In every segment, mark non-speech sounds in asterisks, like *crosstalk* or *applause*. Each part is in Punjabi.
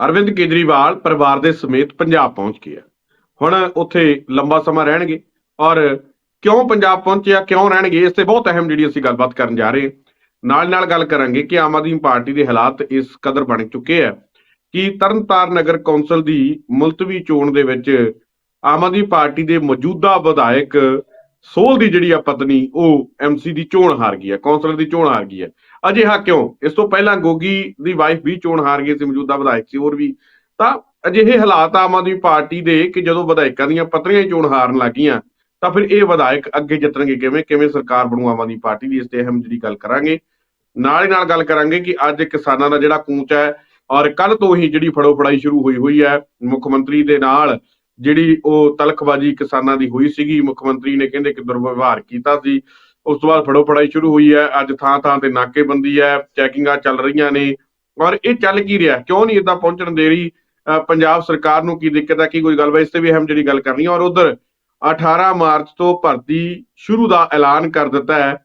ਅਰਵਿੰਦ ਕੇਜਰੀਵਾਲ ਪਰਿਵਾਰ ਦੇ ਸਮੇਤ ਪੰਜਾਬ ਪਹੁੰਚ ਗਏ ਆ। ਹੁਣ ਉੱਥੇ ਲੰਬਾ ਸਮਾਂ ਰਹਿਣਗੇ ਔਰ ਕਿਉਂ ਪੰਜਾਬ ਪਹੁੰਚਿਆ ਕਿਉਂ ਰਹਿਣਗੇ, ਇਸ ਤੇ ਬਹੁਤ ਅਹਿਮ ਜਿਹੜੀ ਅਸੀਂ ਗੱਲਬਾਤ ਕਰਨ ਜਾ ਰਹੇ ਹਾਂ। ਨਾਲ ਨਾਲ ਗੱਲ ਕਰਾਂਗੇ ਕਿ ਆਮ ਆਦਮੀ ਪਾਰਟੀ ਦੇ ਹਾਲਾਤ ਇਸ ਕਦਰ ਬਣ ਚੁੱਕੇ ਆ ਕਿ ਤਰਨਤਾਰਨ ਨਗਰ ਕੌਂਸਲ ਦੀ ਮੁਲਤਵੀ ਚੋਣ ਦੇ ਵਿੱਚ ਆਮ ਆਦਮੀ ਪਾਰਟੀ ਦੇ ਮੌਜੂਦਾ ਵਿਧਾਇਕ ਸੋਲ ਦੀ ਜਿਹੜੀ ਆ ਪਤਨੀ, ਉਹ ਐਮਸੀ ਦੀ ਚੋਣ ਹਾਰ ਗਈ ਹੈ ਕੌਂਸਲਰ ਦੀ ਚੋਣ ਹਾਰ ਗਈ ਹੈ ਅਜਿਹਾ ਕਿਉਂ? ਇਸ ਤੋਂ ਪਹਿਲਾਂ ਗੋਗੀ ਦੀ ਵਾਈਫ ਵੀ ਚੋਣ ਹਾਰ ਗਈ ਸੀ, ਮੌਜੂਦਾ ਵਿਧਾਇਕ ਸੀ ਹੋਰ ਵੀ। ਤਾਂ ਅਜਿਹੇ ਹਾਲਾਤ ਆਮ ਆਦਮੀ ਪਾਰਟੀ ਦੇ ਕਿ ਜਦੋਂ ਵਿਧਾਇਕਾਂ ਦੀਆਂ ਪਤਨੀਆਂ ਚੋਣ ਹਾਰਨ ਲੱਗੀਆਂ ਤਾਂ ਫਿਰ ਇਹ ਵਿਧਾਇਕ ਅੱਗੇ ਜਿੱਤਣਗੇ ਕਿਵੇਂ? ਕਿਵੇਂ ਸਰਕਾਰ ਬਣੂ ਆਮ ਆਦਮੀ ਪਾਰਟੀ ਦੀ? ਇਸ ਤੇ ਅਹਿਮ ਜਿਹੜੀ ਗੱਲ ਕਰਾਂਗੇ। ਨਾਲ ਹੀ ਨਾਲ ਗੱਲ ਕਰਾਂਗੇ ਕਿ ਅੱਜ ਕਿਸਾਨਾਂ ਦਾ ਜਿਹੜਾ ਕੂਚ ਹੈ ਔਰ ਕੱਲ ਤੋਂ ਹੀ ਜਿਹੜੀ ਫੜੋ ਫੜਾਈ ਸ਼ੁਰੂ ਹੋਈ ਹੋਈ ਹੈ, ਮੁੱਖ ਮੰਤਰੀ ਦੇ ਨਾਲ ਜਿਹੜੀ ਉਹ ਤਲਖਬਾਜੀ ਕਿਸਾਨਾਂ ਦੀ ਹੋਈ ਸੀਗੀ, ਮੁੱਖ ਮੰਤਰੀ ਨੇ ਕਹਿੰਦੇ ਕਿ ਦੁਰਵਿਵਹਾਰ ਕੀਤਾ ਸੀ। ਉਸ ਤੋਂ ਬਾਅਦ ਫੜੋ ਫੜਾਈ ਸ਼ੁਰੂ ਹੋਈ ਹੈ। ਅੱਜ ਥਾਂ ਥਾਂ ਤੇ ਨਾਕੇਬੰਦੀ ਹੈ, ਚੈਕਿੰਗਾਂ ਚੱਲ ਰਹੀਆਂ ਨੇ। ਔਰ ਇਹ ਚੱਲ ਕੀ ਰਿਹਾ? ਕਿਉਂ ਨਹੀਂ ਇਦਾਂ ਪਹੁੰਚਣ ਦੇ ਰਹੀ? ਪੰਜਾਬ ਸਰਕਾਰ ਨੂੰ ਕੀ ਦਿੱਕਤ ਹੈ? ਕੀ ਕੋਈ ਗੱਲਬਾਤ ਇਸ ਤੇ ਵੀ ਅਹਿਮ ਜਿਹੜੀ ਗੱਲ ਕਰਨੀ ਹੈ? ਔਰ ਉਧਰ 18 ਮਾਰਚ ਤੋਂ ਭਰਤੀ ਸ਼ੁਰੂ ਦਾ ਐਲਾਨ ਕਰ ਦਿੱਤਾ ਹੈ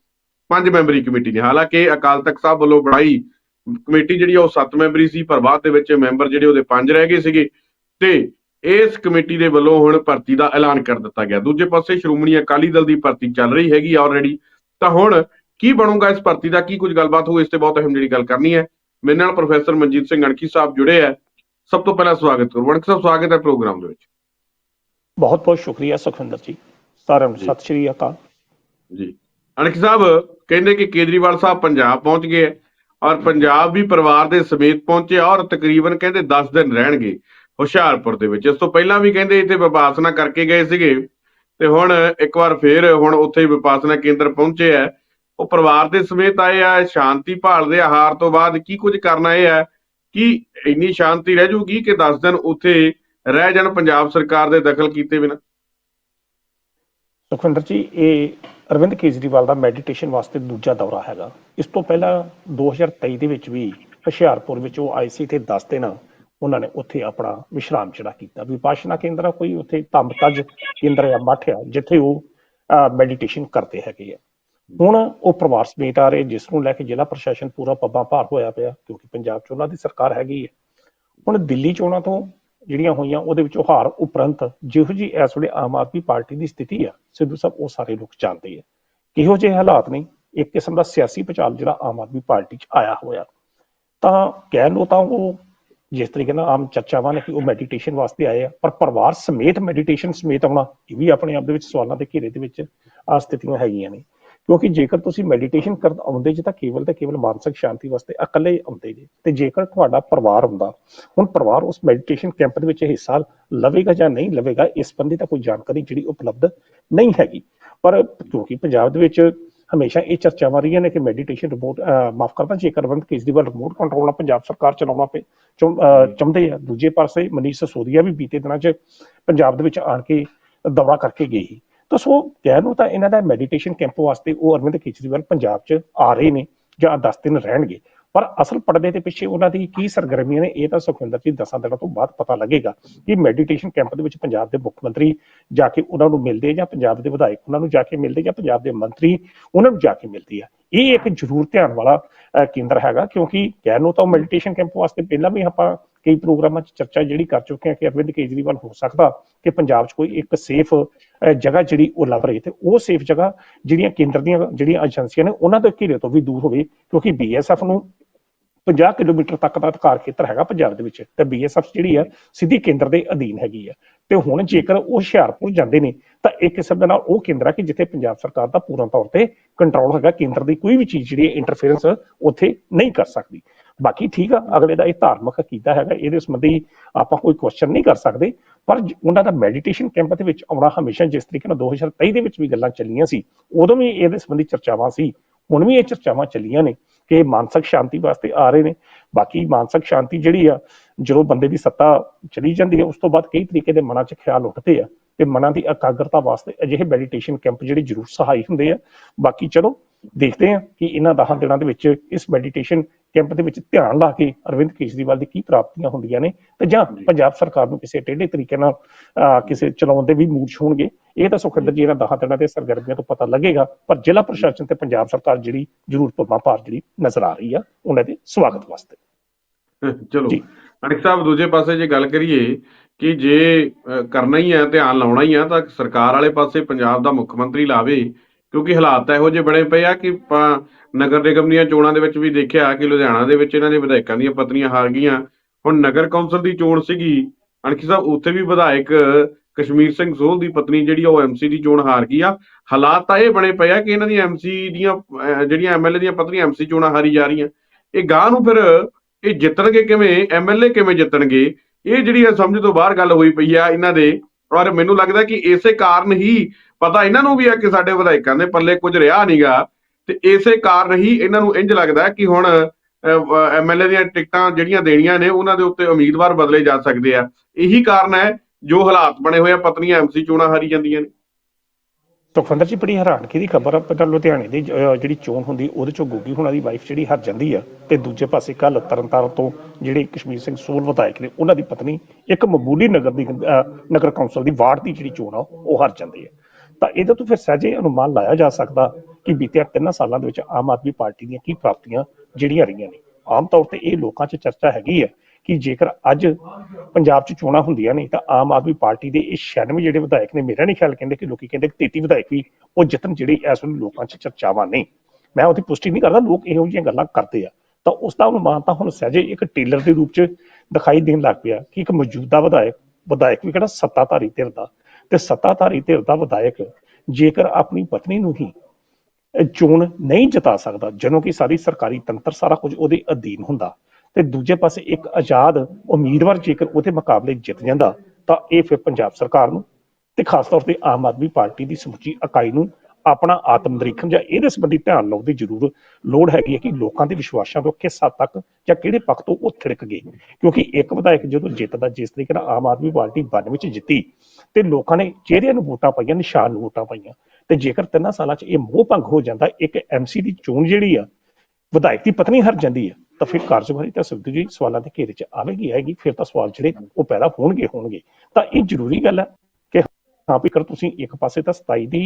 ਪੰਜ ਮੈਂਬਰੀ ਕਮੇਟੀ ਨੇ। ਹਾਲਾਂਕਿ ਅਕਾਲ ਤਖਤ ਸਾਹਿਬ ਵੱਲੋਂ ਬਣਾਈ ਕਮੇਟੀ ਜਿਹੜੀ ਆ, ਉਹ ਸੱਤ ਮੈਂਬਰੀ ਸੀ, ਪਰ ਬਾਅਦ ਦੇ ਵਿੱਚ ਮੈਂਬਰ ਜਿਹੜੇ ਉਹਦੇ ਪੰਜ ਰਹਿ ਗਏ ਸੀਗੇ ਤੇ ਇਸ ਕਮੇਟੀ ਦੇ ਵੱਲੋਂ ਹੁਣ ਭਰਤੀ ਦਾ ਐਲਾਨ ਕਰ ਦਿੱਤਾ ਗਿਆ। ਦੂਜੇ ਪਾਸੇ ਸ਼੍ਰੋਮਣੀ ਅਕਾਲੀ ਦਲ ਦੀ ਭਰਤੀ ਚੱਲ ਰਹੀ ਹੈਗੀ ਆਲਰੇਡੀ ਤਾਂ ਹੁਣ ਕੀ ਬਣੂਗਾ ਇਸ ਭਰਤੀ ਦਾ? ਕੀ ਕੁਝ ਗੱਲਬਾਤ ਹੋ ਇਸ ਤੇ ਬਹੁਤ ਅਹਿਮ ਜਿਹੜੀ ਗੱਲ ਕਰਨੀ ਹੈ। ਮੇਰੇ ਨਾਲ ਪ੍ਰੋਫੈਸਰ ਮਨਜੀਤ ਸਿੰਘ ਅਣਖੀ ਸਾਹਿਬ ਜੁੜੇ ਹੈ। ਸਭ ਤੋਂ ਪਹਿਲਾਂ ਸਵਾਗਤ ਕਰੋ। ਵਣਕ ਸਾਹਿਬ ਸਵਾਗਤ ਹੈ ਪ੍ਰੋਗਰਾਮ ਦੇ ਵਿੱਚ। ਬਹੁਤ ਬਹੁਤ ਸ਼ੁਕਰੀਆ ਸੁਖਵਿੰਦਰ ਜੀ। ਸਾਰਿਆਂ ਨੂੰ। ਸਤਿ ਸ਼੍ਰੀ ਅਕਾਲ। ਜੀ। ਅਣਖ ਸਾਹਿਬ ਕਹਿੰਦੇ ਕਿ ਕੇਜਰੀਵਾਲ ਸਾਹਿਬ ਪੰਜਾਬ ਪਹੁੰਚ ਗਏ ਔਰ ਪੰਜਾਬ ਵੀ ਪਰਿਵਾਰ ਦੇ ਸਮੇਤ ਪਹੁੰਚੇ ਔਰ ਤਕਰੀਬਨ ਕਹਿੰਦੇ 10 ਦਿਨ ਰਹਿਣਗੇ ਹੁਸ਼ਿਆਰਪੁਰ ਦੇ ਵਿੱਚ। ਇਸ ਤੋਂ ਪਹਿਲਾਂ ਵੀ ਕਹਿੰਦੇ ਇੱਥੇ ਵਿਪਾਸਨਾ ਕਰਕੇ ਗਏ ਸੀਗੇ। ਤੇ ਹੁਣ ਇੱਕ ਵਾਰ ਫੇਰ ਹੁਣ ਉੱਥੇ ਵਿਪਾਸਨਾ ਕੇਂਦਰ ਪਹੁੰਚੇ ਆ। ਉਹ ਪਰਿਵਾਰ ਦੇ ਸਮੇਤ ਆਏ ਆ, ਸ਼ਾਂਤੀ ਭਾਲਦੇ ਆ ਤੋਂ ਬਾਅਦ ਕੀ ਕੁਝ ਕਰਨਾ ਇਹ ਹੈ ਕਿ ਇੰਨੀ ਸ਼ਾਂਤੀ ਰਹਿ ਜੂਗੀ ਕਿ 10 ਦਿਨ ਉੱਥੇ ਰਹਿ ਜਾਣ ਪੰਜਾਬ ਸਰਕਾਰ ਦੇ ਦਖਲ ਕੀਤੇ ਬਿਨਾਂ? ਸੁਖਵਿੰਦਰ ਜੀ, ਇਹ ਅਰਵਿੰਦ ਕੇਜਰੀਵਾਲ ਦਾ ਮੈਡੀਟੇਸ਼ਨ ਵਾਸਤੇ ਦੂਜਾ ਦੌਰਾ ਹੈਗਾ। ਇਸ ਤੋਂ ਪਹਿਲਾਂ 2023 ਦੇ ਵਿੱਚ ਵੀ ਹੁਸ਼ਿਆਰਪੁਰ ਵਿੱਚ ਉਹ ਆਏ ਸੀ ਤੇ 10 ਦਿਨ ਉਹਨਾਂ ਨੇ ਉੱਥੇ ਆਪਣਾ ਵਿਸ਼ਰਾਮ ਜਿਹੜਾ ਕੀਤਾ। ਵਿਪਾਸ਼ਨਾ ਕੇਂਦਰ ਕੋਈ ਉੱਥੇ ਧੰਮਤਜ ਕੇਂਦਰ ਆ ਮੱਠ ਆ, ਜਿੱਥੇ ਉਹ ਮੈਡੀਟੇਸ਼ਨ ਕਰਦੇ ਹੈਗੇ ਆ। ਹੁਣ ਉਹ ਪਰਿਵਾਰ ਸਮੇਤ ਆ ਰਹੇ, ਜਿਸ ਨੂੰ ਲੈ ਕੇ ਜ਼ਿਲ੍ਹਾ ਪ੍ਰਸ਼ਾਸਨ ਪੂਰਾ ਪੱਬਾਂ ਭਾਰ ਹੋਇਆ ਪਿਆ, ਕਿਉਂਕਿ ਪੰਜਾਬ 'ਚ ਉਹਨਾਂ ਦੀ ਸਰਕਾਰ ਹੈਗੀ ਹੈ ਹੁਣ ਦਿੱਲੀ ਚੋਣਾਂ ਤੋਂ ਜਿਹੜੀਆਂ ਹੋਈਆਂ, ਉਹਦੇ ਵਿੱਚ ਹਾਰ ਉਪਰੰਤ ਜਿਹੋ ਜੀ ਇਸ ਵੇਲੇ ਆਮ ਆਦਮੀ ਪਾਰਟੀ ਦੀ ਸਥਿਤੀ ਆ, ਸਿੱਧੂ ਸਾਹਿਬ ਉਹ ਸਾਰੇ ਲੋਕ ਜਾਣਦੇ ਆ। ਕਿਹੋ ਜਿਹੇ ਹਾਲਾਤ ਨੇ? ਇੱਕ ਕਿਸਮ ਦਾ ਸਿਆਸੀ ਭੁਚਾਲ ਜਿਹੜਾ ਆਮ ਆਦਮੀ ਪਾਰਟੀ 'ਚ ਆਇਆ ਹੋਇਆ। ਤਾਂ ਕਹਿ ਲਓ ਤਾਂ ਉਹ ਜਿਸ ਤਰੀਕੇ ਨਾਲ ਆਮ ਚਰਚਾਵਾਂ ਨੇ ਕਿ ਉਹ ਮੈਡੀਟੇਸ਼ਨ ਵਾਸਤੇ ਆਏ ਆ, ਪਰ ਪਰਿਵਾਰ ਸਮੇਤ ਮੈਡੀਟੇਸ਼ਨ ਸਮੇਤ ਆਉਣਾ, ਇਹ ਵੀ ਆਪਣੇ ਆਪ ਦੇ ਵਿੱਚ ਸਵਾਲਾਂ ਦੇ ਘੇਰੇ ਦੇ ਵਿੱਚ ਆ ਸਥਿਤੀਆਂ ਹੈਗੀਆਂ ਨੇ। ਕਿਉਂਕਿ ਜੇਕਰ ਤੁਸੀਂ ਮੈਡੀਟੇਸ਼ਨ ਕਰਨ ਆਉਂਦੇ ਜੇ ਤਾਂ ਕੇਵਲ ਤੇ ਕੇਵਲ ਮਾਨਸਿਕ ਸ਼ਾਂਤੀ ਵਾਸਤੇ ਇਕੱਲੇ ਆਉਂਦੇ ਜੇ, ਤੇ ਜੇਕਰ ਤੁਹਾਡਾ ਪਰਿਵਾਰ ਹੁੰਦਾ, ਹੁਣ ਪਰਿਵਾਰ ਉਸ ਮੈਡੀਟੇਸ਼ਨ ਕੈਂਪ ਦੇ ਵਿੱਚ ਹਿੱਸਾ ਲਵੇਗਾ ਜਾਂ ਨਹੀਂ ਲਵੇਗਾ, ਇਸ ਸੰਬੰਧੀ ਤਾਂ ਕੋਈ ਜਾਣਕਾਰੀ ਜਿਹੜੀ ਉਪਲਬਧ ਨਹੀਂ ਹੈਗੀ। ਪਰ ਕਿਉਂਕਿ ਪੰਜਾਬ ਦੇ ਵਿੱਚ ਹਮੇਸ਼ਾ ਇਹ ਚਰਚਾਵਾਂ ਰਹੀਆਂ ਨੇ ਕਿ ਮੈਡੀਟੇਸ਼ਨ ਰਿਮੋਟ ਮਾਫ ਕਰਦਾ ਜੇਕਰ ਅਰਵਿੰਦ ਕੇਜਰੀਵਾਲ ਰਿਮੋਟ ਕੰਟਰੋਲ ਨਾਲ ਪੰਜਾਬ ਸਰਕਾਰ ਚਲਾਉਣਾ ਪਏ ਚਾਹੁੰਦੇ ਆ। ਦੂਜੇ ਪਾਸੇ ਮਨੀਸ਼ ਸਸੋਦੀਆ ਵੀ ਬੀਤੇ ਦਿਨਾਂ 'ਚ ਪੰਜਾਬ ਦੇ ਵਿੱਚ ਆਣ ਕੇ ਦੌਰਾ ਕਰਕੇ ਗਏ ਸੀ। ਤਾਂ ਸੋ ਕਹਿ ਨੂੰ ਤਾਂ ਇਹਨਾਂ ਦਾ ਮੈਡੀਟੇਸ਼ਨ ਕੈਂਪ ਵਾਸਤੇ ਉਹ ਅਰਵਿੰਦ ਕੇਜਰੀਵਾਲ ਪੰਜਾਬ 'ਚ ਆ ਰਹੇ ਨੇ ਜਾਂ 10 ਦਿਨ ਰਹਿਣਗੇ। ਪਰ ਅਸਲ ਪਰਦੇ ਦੇ ਪਿੱਛੇ ਉਹਨਾਂ ਦੀ ਕੀ ਸਰਗਰਮੀਆਂ ਨੇ, ਇਹ ਤਾਂ ਸੁਖਵਿੰਦਰ ਜੀ ਦਸਾਂ ਦਿਨਾਂ ਤੋਂ ਬਾਅਦ ਪਤਾ ਲੱਗੇਗਾ ਕਿ ਮੈਡੀਟੇਸ਼ਨ ਕੈਂਪ ਦੇ ਵਿੱਚ ਪੰਜਾਬ ਦੇ ਮੁੱਖ ਮੰਤਰੀ ਜਾ ਕੇ ਉਹਨਾਂ ਨੂੰ ਮਿਲਦੇ ਜਾਂ ਪੰਜਾਬ ਦੇ ਵਿਧਾਇਕ ਉਹਨਾਂ ਨੂੰ ਜਾ ਕੇ ਮਿਲਦੇ ਜਾਂ ਪੰਜਾਬ ਦੇ ਮੰਤਰੀ ਉਹਨਾਂ ਨੂੰ ਜਾ ਕੇ ਮਿਲਦੇ ਆ। ਇਹ ਇੱਕ ਜ਼ਰੂਰ ਧਿਆਨ ਵਾਲਾ ਕੇਂਦਰ ਹੈਗਾ ਕਿਉਂਕਿ ਕਹਿਣ ਨੂੰ ਤਾਂ ਮੈਡੀਟੇਸ਼ਨ ਕੈਂਪ ਵਾਸਤੇ ਪਹਿਲਾਂ ਵੀ ਆਪਾਂ ਕਈ ਪ੍ਰੋਗਰਾਮਾਂ 'ਚ ਚਰਚਾ ਜਿਹੜੀ ਕਰ ਚੁੱਕੇ ਹਾਂ ਕਿ ਅਰਵਿੰਦ ਕੇਜਰੀਵਾਲ ਹੋ ਸਕਦਾ ਕਿ ਪੰਜਾਬ 'ਚ ਕੋਈ ਇੱਕ ਸੇਫ ਜਗ੍ਹਾ ਜਿਹੜੀ ਉਹ ਲੱਭ ਰਹੀ ਤੇ ਉਹ ਸੇਫ ਜਗ੍ਹਾ ਜਿਹੜੀਆਂ ਕੇਂਦਰ ਦੀਆਂ ਜਿਹੜੀਆਂ ਏਜੰਸੀਆਂ ਨੇ ਉਹਨਾਂ ਦੇ ਘੇਰੇ ਤੋਂ ਵੀ ਦੂਰ ਹੋਵੇ ਕਿਉਂਕਿ ਬੀਐਸਐਫ ਨੂੰ 50 ਕਿਲੋਮੀਟਰ ਤੱਕ ਦਾ ਅਧਿਕਾਰ ਖੇਤਰ ਹੈਗਾ ਪੰਜਾਬ ਦੇ ਵਿੱਚ, ਤੇ ਬੀਐਸਐਫ ਜਿਹੜੀ ਆ, ਸਿੱਧੀ ਕੇਂਦਰ ਦੇ ਅਧੀਨ ਹੈਗੀ ਆ। ਤੇ ਹੁਣ ਜੇਕਰ ਉਹ ਹੁਸ਼ਿਆਰਪੁਰ ਜਾਂਦੇ ਨੇ, ਤਾਂ ਇੱਕ ਕਿਸਮ ਦੇ ਨਾਲ ਉਹ ਕੇਂਦਰ ਆ ਕਿ ਜਿੱਥੇ ਪੰਜਾਬ ਸਰਕਾਰ ਦਾ ਪੂਰਨ ਤੌਰ ਤੇ ਕੰਟਰੋਲ ਹੈਗਾ, ਕੇਂਦਰ ਦੀ ਕੋਈ ਵੀ ਚੀਜ਼ ਜਿਹੜੀ ਇੰਟਰਫੇਰੈਂਸ ਉੱਥੇ ਨਹੀਂ ਕਰ ਸਕਦੀ। ਬਾਕੀ ਠੀਕ ਆ, ਅਗਲੇ ਦਾ ਇਹ ਧਾਰਮਿਕ ਕੀਤਾ ਹੈਗਾ, ਇਹਦੇ ਸੰਬੰਧੀ ਆਪਾਂ ਕੋਈ ਕੁਐਸਚਨ ਨਹੀਂ ਕਰ ਸਕਦੇ, ਪਰ ਉਹਨਾਂ ਦਾ ਮੈਡੀਟੇਸ਼ਨ ਕੈਂਪ ਦੇ ਵਿੱਚ ਆਉਣਾ ਹਮੇਸ਼ਾ ਜਿਸ ਤਰੀਕੇ ਨਾਲ 2023 ਦੇ ਵਿੱਚ ਵੀ ਗੱਲਾਂ ਚੱਲੀਆਂ ਸੀ, ਉਦੋਂ ਵੀ ਇਹਦੇ ਸੰਬੰਧੀ ਚਰਚਾਵਾਂ ਸੀ, ਹੁਣ ਵੀ ਇਹ ਚਰਚਾਵਾਂ ਚੱਲੀਆਂ ਨੇ। ਕਿ ਮਾਨਸਿਕ ਸ਼ਾਂਤੀ ਵਾਸਤੇ ਆ ਰਹੇ ਨੇ। ਬਾਕੀ ਮਾਨਸਿਕ ਸ਼ਾਂਤੀ ਜਿਹੜੀ ਆ, ਜਦੋਂ ਬੰਦੇ ਦੀ ਸੱਤਾ ਚਲੀ ਜਾਂਦੀ ਹੈ, ਉਸ ਤੋਂ ਬਾਅਦ ਕਈ ਤਰੀਕੇ ਦੇ ਮਨਾਂ 'ਚ ਖਿਆਲ ਉੱਠਦੇ ਆ ਤੇ ਮਨਾਂ ਦੀ ਇਕਾਗਰਤਾ ਵਾਸਤੇ ਅਜਿਹੇ ਮੈਡੀਟੇਸ਼ਨ ਕੈਂਪ ਜਿਹੜੇ ਜ਼ਰੂਰ ਸਹਾਈ ਹੁੰਦੇ ਆ। ਬਾਕੀ ਚਲੋ ਦੇਖਦੇ ਆ ਕਿ ਇਹਨਾਂ 10 ਦਿਨਾਂ ਦੇ ਵਿੱਚ ਇਸ ਮੈਡੀਟੇਸ਼ਨ ਕੈਂਪ ਦੇ ਵਿੱਚ ਧਿਆਨ ਲਾ ਕੇ ਅਰਵਿੰਦ ਕੇਜਰੀਵਾਲ ਦੀ ਕੀ ਪ੍ਰਾਪਤੀਆਂ ਹੁੰਦੀਆਂ ਨੇ ਤੇ ਜਾਂ ਪੰਜਾਬ ਸਰਕਾਰ ਨੂੰ ਕਿਸੇ ਟੇਢੇ ਤਰੀਕੇ ਨਾਲ ਕਿਸੇ ਚਲਾਉਣ ਦੇ ਵੀ ਮੂਡ ਹੋਣਗੇ ਇਹ ਤਾਂ ਸੁਖਿੰਦਰ ਜੀ ਇਹਨਾਂ 10 ਦਿਨਾਂ ਦੇ ਸਰਗਰਮੀਆਂ ਤੋਂ ਪਤਾ ਲੱਗੇਗਾ ਪਰ ਜ਼ਿਲ੍ਹਾ ਪ੍ਰਸ਼ਾਸਨ ਤੇ ਪੰਜਾਬ ਸਰਕਾਰ ਜਿਹੜੀ ਜ਼ਰੂਰ ਪੱਬਾਂ ਭਾਰ ਜਿਹੜੀ ਨਜ਼ਰ ਆ ਰਹੀ ਆ ਉਹਨਾਂ ਦੇ ਸਵਾਗਤ ਵਾਸਤੇ *laughs* ਚਲੋ ਜੀ। ਅਣਖ ਸਾਹਿਬ ਦੂਜੇ ਪਾਸੇ ਜੇ ਗੱਲ ਕਰੀਏ ਕਿ ਜੇ ਕਰਨਾ ਹੀ ਹੈ ਧਿਆਨ ਲਾਉਣਾ ਹੀ ਆ ਤਾਂ ਸਰਕਾਰ ਵਾਲੇ ਪਾਸੇ ਪੰਜਾਬ ਦਾ ਮੁੱਖ ਮੰਤਰੀ ਲਾਵੇ ਕਿਉਂਕਿ ਹਾਲਾਤ ਇਹੋ ਜਿਹੇ ਬਣੇ ਪਏ ਆ ਕਿ ਆਪਾਂ ਨਗਰ ਨਿਗਮ ਦੀਆਂ ਚੋਣਾਂ ਦੇ ਵਿੱਚ ਵੀ ਦੇਖਿਆ ਕਿ ਲੁਧਿਆਣਾ ਦੇ ਵਿੱਚ ਇਹਨਾਂ ਦੇ ਵਿਧਾਇਕਾਂ ਦੀਆਂ ਪਤਨੀਆਂ ਹਾਰ ਗਈਆਂ। ਹੁਣ ਨਗਰ ਕੌਂਸਲ ਦੀ ਚੋਣ ਸੀਗੀ। ਅਣਖੀ ਸਾਹਿਬ ਉੱਥੇ ਵੀ ਵਿਧਾਇਕ ਕਸ਼ਮੀਰ ਸਿੰਘ ਸੋਹਲ ਦੀ ਪਤਨੀ ਜਿਹੜੀ ਆ ਉਹ ਐਮਸੀ ਦੀ ਚੋਣ ਹਾਰ ਗਈ ਆ। ਹਾਲਾਤ ਤਾਂ ਇਹ ਬਣੇ ਪਏ ਆ ਕਿ ਇਹਨਾਂ ਦੀਆਂ ਐਮਸੀ ਦੀਆਂ ਅਹ, ਜਿਹੜੀਆਂ ਐਮਐਲਏ ਦੀਆਂ ਪਤਨੀਆਂ ਐਮਸੀ ਚੋਣਾਂ ਹਾਰੀ ਜਾ ਰਹੀਆਂ। ਇਹ ਗਾਂ ਨੂੰ ਫਿਰ ਇਹ ਜਿੱਤਣਗੇ ਕਿਵੇਂ? ਐਮਐਲਏ ਕਿਵੇਂ ਜਿੱਤਣਗੇ? ਇਹ ਜਿਹੜੀ ਆ ਸਮਝ ਤੋਂ ਬਾਹਰ ਗੱਲ ਹੋਈ ਪਈ ਆ ਇਹਨਾਂ ਦੇ। ਔਰ ਮੈਨੂੰ ਲੱਗਦਾ ਕਿ ਇਸੇ ਕਾਰਨ ਹੀ ਪਤਾ ਇਹਨਾਂ ਨੂੰ ਵੀ ਆ ਕਿ ਸਾਡੇ ਵਿਧਾਇਕਾਂ ਦੇ ਪੱਲੇ ਕੁਝ ਰਿਹਾ ਨਹੀਂਗਾ ਤੇ ਇਸੇ ਕਾਰਨ ਹੀ ਇਹਨਾਂ ਨੂੰ ਇੰਜ ਲੱਗਦਾ ਕਿ ਹੁਣ ਐਮਐਲਏ ਦੀਆਂ ਟਿਕਟਾਂ ਜਿਹੜੀਆਂ ਦੇਣੀਆਂ ਨੇ, ਉਹਨਾਂ ਦੇ ਉੱਤੇ ਉਮੀਦਵਾਰ ਬਦਲੇ ਜਾ ਸਕਦੇ ਆ। ਇਹੀ ਕਾਰਨ ਹੈ ਜੋ ਹਾਲਾਤ ਬਣੇ ਹੋਏ ਆ। ਪਤਨੀਆਂ ਐਮਸੀ ਚੋਣਾਂ ਹਾਰੀ ਜਾਂਦੀਆਂ ਨੇ। ਸੁਖਵਿੰਦਰ ਜੀ ਬੜੀ ਹੈਰਾਨਗੀ ਦੀ ਖਬਰ ਆ? ਪਹਿਲਾਂ ਲੁਧਿਆਣੇ ਦੀ ਅਹ, ਜਿਹੜੀ ਚੋਣ ਹੁੰਦੀ ਉਹਦੇ ਚੋਂ ਗੋਗੀ ਹੁਣਾਂ ਦੀ ਵਾਈਫ ਜਿਹੜੀ ਹਰ ਜਾਂਦੀ ਆ ਤੇ ਦੂਜੇ ਪਾਸੇ ਕੱਲ ਤਰਨਤਾਰਨ ਤੋਂ ਜਿਹੜੇ ਕਸ਼ਮੀਰ ਸਿੰਘ ਸੋਲ ਵਿਧਾਇਕ ਨੇ ਉਹਨਾਂ ਦੀ ਪਤਨੀ ਇੱਕ ਮਾਮੂਲੀ ਨਗਰ ਦੀ ਅਹ, ਨਗਰ ਕੌਂਸਲ ਦੀ ਵਾਰਡ ਦੀ ਜਿਹੜੀ ਚੋਣ ਆ ਉਹ ਹਰ ਜਾਂਦੀ ਹੈ ਤਾਂ ਇਹਦੇ ਤੋਂ ਫਿਰ ਸਹਿਜੇ ਅਨੁਮਾਨ ਲਾਇਆ ਜਾ ਸਕਦਾ ਕਿ ਬੀਤੇ ਤਿੰਨਾਂ ਸਾਲਾਂ ਦੇ ਵਿੱਚ ਆਮ ਆਦਮੀ ਪਾਰਟੀ ਦੀਆਂ ਕੀ ਪ੍ਰਾਪਤੀਆਂ ਜਿਹੜੀਆਂ ਰਹੀਆਂ ਨੇ। ਆਮ ਤੌਰ ਤੇ ਇਹ ਲੋਕਾਂ 'ਚ ਚਰਚਾ ਹੈਗੀ ਹੈ ਕਿ ਜੇਕਰ ਅੱਜ ਪੰਜਾਬ 'ਚ ਚੋਣਾਂ ਹੁੰਦੀਆਂ ਨੇ ਤਾਂ ਆਮ ਆਦਮੀ ਪਾਰਟੀ ਦੇ ਇਹ 96 ਜਿਹੜੇ ਵਿਧਾਇਕ ਨੇ, ਮੇਰਾ ਨਹੀਂ ਖਿਆਲ ਕਹਿੰਦੇ ਕਿ ਲੋਕੀ ਕਹਿੰਦੇ ਕਿ 33 ਵਿਧਾਇਕ ਵੀ ਉਹ ਜਿੱਤਣ ਜਿਹੜੇ ਇਸ ਵੇਲੇ ਲੋਕਾਂ 'ਚ ਚਰਚਾਵਾਂ ਨੇ। ਮੈਂ ਉਹਦੀ ਪੁਸ਼ਟੀ ਨਹੀਂ ਕਰਦਾ, ਲੋਕ ਇਹੋ ਜਿਹੀਆਂ ਗੱਲਾਂ ਕਰਦੇ ਆ। ਤਾਂ ਉਸ ਦਾ ਅਨੁਮਾਨ ਹੁਣ ਸਹਿਜੇ ਇੱਕ ਟੇਲਰ ਦੇ ਰੂਪ 'ਚ ਦਿਖਾਈ ਦੇਣ ਲੱਗ ਪਿਆ ਕਿ ਇੱਕ ਮੌਜੂਦਾ ਵਿਧਾਇਕ ਵਿਧਾਇਕ ਵੀ ਕਿਹੜਾ ਸੱਤਾਧਾਰੀ ਧਿਰ ਦਾ। ਤੇ ਸੱਤਾਧਾਰੀ ਧਿਰ ਦਾ ਵਿਧਾਇਕ ਜੇਕਰ ਆਪਣੀ ਪਤਨੀ ਨੂੰ ਹੀ ਚੋਣ ਨਹੀਂ ਜਿਤਾ ਸਕਦਾ, ਜਦੋਂ ਕਿ ਸਾਰੀ ਸਰਕਾਰੀ ਤੰਤਰ ਸਾਰਾ ਕੁਝ ਉਹਦੇ ਅਧੀਨ ਹੁੰਦਾ। ਤੇ ਦੂਜੇ ਪਾਸੇ ਇੱਕ ਆਜ਼ਾਦ ਉਮੀਦਵਾਰ ਜੇਕਰ ਉਹਦੇ ਮੁਕਾਬਲੇ ਜਿੱਤ ਜਾਂਦਾ, ਤਾਂ ਇਹ ਫਿਰ ਪੰਜਾਬ ਸਰਕਾਰ ਨੂੰ ਤੇ ਖਾਸ ਤੌਰ ਤੇ ਆਮ ਆਦਮੀ ਪਾਰਟੀ ਦੀ ਸਮੁੱਚੀ ਇਕਾਈ ਨੂੰ ਆਪਣਾ ਆਤਮ ਨਿਰੀਖਣ ਜਾਂ ਇਹਦੇ ਸੰਬੰਧੀ ਧਿਆਨ ਲਾਉਣ ਦੀ ਜ਼ਰੂਰ ਲੋੜ ਹੈਗੀ ਹੈ ਕਿ ਲੋਕਾਂ ਦੇ ਵਿਸ਼ਵਾਸਾਂ ਤੋਂ ਕਿਸ ਹੱਦ ਤੱਕ ਜਾਂ ਕਿਹੜੇ ਪੱਖ ਤੋਂ ਉਹ ਥਿੜਕ ਗਏ। ਕਿਉਂਕਿ ਇੱਕ ਵਿਧਾਇਕ ਜਦੋਂ ਜਿੱਤਦਾ, ਜਿਸ ਤਰੀਕੇ ਨਾਲ ਆਮ ਆਦਮੀ ਪਾਰਟੀ 92 ਵਿੱਚ ਜਿੱਤੀ, ਤੇ ਲੋਕਾਂ ਨੇ ਚਿਹਰਿਆਂ ਨੂੰ ਵੋਟਾਂ ਪਾਈਆਂ, ਨਿਸ਼ਾਨ ਨੂੰ ਵੋਟਾਂ ਪਾਈਆਂ, ਤੇ ਜੇਕਰ ਤਿੰਨਾਂ ਸਾਲਾਂ 'ਚ ਇਹ ਮੋਹ ਭੰਗ ਹੋ ਜਾਂਦਾ, ਇੱਕ ਐਮਸੀ ਦੀ ਚੋਣ ਜਿਹੜੀ ਆ, ਵਿਧਾਇਕ ਦੀ ਪਤਨੀ ਹਰ ਜਾਂਦੀ ਆ ਤਾਂ ਫਿਰ ਕਾਰਜਕਾਰੀ ਤਾਂ ਸਿੱਧੂ ਜੀ ਸਵਾਲਾਂ ਦੇ ਘੇਰੇ 'ਚ ਆਵੇਗੀ, ਆਏਗੀ, ਫਿਰ ਤਾਂ ਸਵਾਲ ਜਿਹੜੇ ਉਹ ਪੈਦਾ ਹੋਣਗੇ ਹੋਣਗੇ। ਤਾਂ ਇਹ ਜ਼ਰੂਰੀ ਗੱਲ ਹੈ ਕਿ ਹਾਂ ਵੀ ਕਰ ਤੁਸੀਂ ਇੱਕ ਪਾਸੇ ਤਾਂ 27 ਦੀ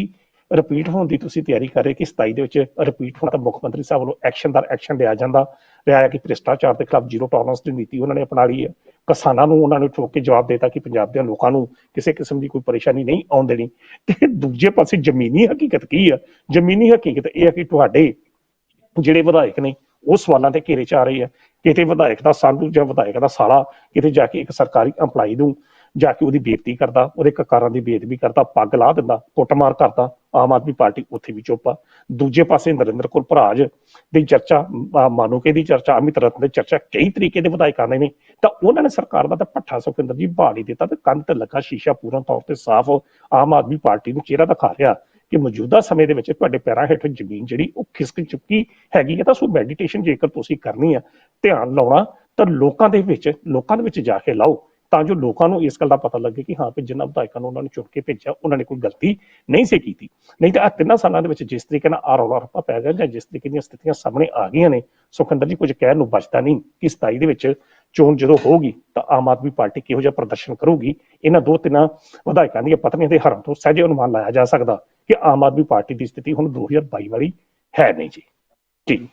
ਰਿਪੀਟ ਹੋਣ ਦੀ ਤੁਸੀਂ ਤਿਆਰੀ ਕਰ ਰਹੇ ਕਿ 27 ਦੇ ਵਿੱਚ ਰਿਪੀਟ ਹੋਣਾ ਤਾਂ ਮੁੱਖ ਮੰਤਰੀ ਸਾਹਿਬ ਵੱਲੋਂ ਐਕਸ਼ਨ ਦਰ ਐਕਸ਼ਨ ਲਿਆ ਜਾਂਦਾ। ਰਿਹਾ ਹੈ ਕਿ ਭ੍ਰਿਸ਼ਟਾਚਾਰ ਦੇ ਖਿਲਾਫ ਜ਼ੀਰੋ ਟੋਲਰੈਂਸ ਦੀ ਨੀਤੀ ਉਹਨਾਂ ਨੇ ਅਪਣਾ ਲਈ ਹੈ। ਕਿਸਾਨਾਂ ਨੂੰ ਉਹਨਾਂ ਨੇ ਠੋਕ ਕੇ ਜਵਾਬ ਦੇਤਾ ਕਿ ਪੰਜਾਬ ਦੇ ਲੋਕਾਂ ਨੂੰ ਕਿਸੇ ਕਿਸਮ ਦੀ ਕੋਈ ਪਰੇਸ਼ਾਨੀ ਨਹੀਂ ਆਉਣ ਦੇਣੀ। ਤੇ ਦੂਜੇ ਪਾਸੇ ਜ਼ਮੀਨੀ ਹਕੀਕਤ ਕੀ ਆ ਜ਼ਮੀਨੀ ਹਕੀਕਤ ਇਹ ਹੈ ਕਿ ਤੁਹਾਡੇ ਜਿਹੜੇ ਵਿਧਾਇਕ ਨੇ ਉਹ ਸਵਾਲਾਂ ਤੇ ਘੇਰੇ 'ਚ ਆ ਰਹੇ ਆ ਕਿਤੇ ਵਿਧਾਇਕ ਦਾ ਸਾਂਢੂ ਜਾਂ ਵਿਧਾਇਕ ਦਾ ਸਾਲਾ ਕਿਤੇ ਜਾ ਕੇ ਇੱਕ ਸਰਕਾਰੀ EMPLOYEE ਨੂੰ ਜਾ ਕੇ ਉਹਦੀ ਬੇਇੱਜ਼ਤੀ ਕਰਦਾ, ਉਹਦੇ ਕਕਾਰਾਂ ਦੀ ਬੇਇੱਜ਼ਤੀ ਕਰਦਾ, ਪੱਗ ਲਾ ਦਿੰਦਾ, ਕੁੱਟਮਾਰ ਕਰਦਾ, ਆਮ ਆਦਮੀ ਪਾਰਟੀ ਉੱਥੇ ਵੀ ਚੁੱਪ ਆ। ਦੂਜੇ ਪਾਸੇ ਨਰਿੰਦਰ ਕੌਰ ਭਰਾਜ ਦੀ ਚਰਚਾ, ਅਹ ਮਾਨੂਕੇ ਦੀ ਚਰਚਾ, ਅਮਿਤ ਰਤਨ ਦੀ ਚਰਚਾ ਕਈ ਤਰੀਕੇ ਦੇ ਵਿਧਾਇਕਾਂ ਦੇ ਨੇ। ਤਾਂ ਉਹਨਾਂ ਨੇ ਸਰਕਾਰ ਦਾ ਤਾਂ ਭੱਠਾ ਸੁਖਿੰਦਰ ਜੀ ਬਹਾਲੀ ਦਿੱਤਾ ਤੇ ਕੰਨ ਤੇ ਲੱਗਾ ਸ਼ੀਸ਼ਾ ਪੂਰਨ ਤੌਰ ਤੇ ਸਾਫ਼ ਆਮ ਆਦਮੀ ਪਾਰਟੀ ਨੂੰ ਚਿਹਰਾ ਦਿਖਾ ਰਿਹਾ। ਕਿ ਮੌਜੂਦਾ ਸਮੇਂ ਦੇ ਵਿੱਚ ਤੁਹਾਡੇ ਪੈਰਾਂ ਹੇਠ ਜ਼ਮੀਨ ਜਿਹੜੀ, ਉਹ ਖਿਸਕ ਚੁੱਕੀ ਹੈਗੀ ਹੈ, ਤਾਂ ਸੋ ਮੈਡੀਟੇਸ਼ਨ ਜੇਕਰ ਤੁਸੀਂ ਕਰਨੀ ਆ ਧਿਆਨ ਲਾਉਣਾ, ਤਾਂ ਲੋਕਾਂ ਦੇ ਵਿੱਚ, ਲੋਕਾਂ ਦੇ ਵਿੱਚ ਜਾ ਕੇ ਲਾਓ, ਤਾਂ ਜੋ ਲੋਕਾਂ ਨੂੰ ਇਸ ਗੱਲ ਦਾ ਪਤਾ ਲੱਗੇ ਕਿ ਹਾਂ ਵੀ ਜਿਨ੍ਹਾਂ ਵਿਧਾਇਕਾਂ ਨੂੰ ਉਹਨਾਂ ਨੇ ਚੁਣ ਕੇ ਭੇਜਿਆ, ਉਹਨਾਂ ਨੇ ਕੋਈ ਗਲਤੀ ਨਹੀਂ ਸੀ ਕੀਤੀ। ਨਹੀਂ ਤਾਂ ਆ ਤਿੰਨਾਂ ਸਾਲਾਂ ਦੇ ਵਿੱਚ ਜਿਸ ਤਰੀਕੇ ਨਾਲ ਆ ਰੌਲਾ ਰੱਪਾ ਪੈ ਗਿਆ ਜਾਂ ਜਿਸ ਤਰੀਕੇ ਦੀਆਂ ਸਥਿਤੀਆਂ ਸਾਹਮਣੇ ਆ ਗਈਆਂ ਨੇ, ਸੁਖਿੰਦਰ ਜੀ, ਕੁਝ ਕਹਿਣ ਨੂੰ ਬਚਦਾ ਨਹੀਂ ਕਿ 27 ਦੇ ਵਿੱਚ ਚੋਣ ਜਦੋਂ ਹੋਊਗੀ, ਤਾਂ ਆਮ ਆਦਮੀ ਪਾਰਟੀ ਕਿਹੋ ਜਿਹਾ ਪ੍ਰਦਰਸ਼ਨ ਕਰੂਗੀ? ਇਹਨਾਂ ਦੋ ਤਿੰਨਾਂ ਵਿਧਾਇਕਾਂ ਦੀਆਂ ਪਤਨੀਆਂ ਦੇ ਹਰਮ ਤੋਂ ਸਹਿਜੇ ਅਨੁਮਾਨ ਲਾਇਆ ਜਾ ਸਕਦਾ। ਕਿ ਆਮ ਆਦਮੀ ਪਾਰਟੀ ਦੀ ਸਥਿਤੀ ਹੁਣ 2022 ਵਾਲੀ ਹੈ ਨਹੀਂ ਜੀ। ਜੀ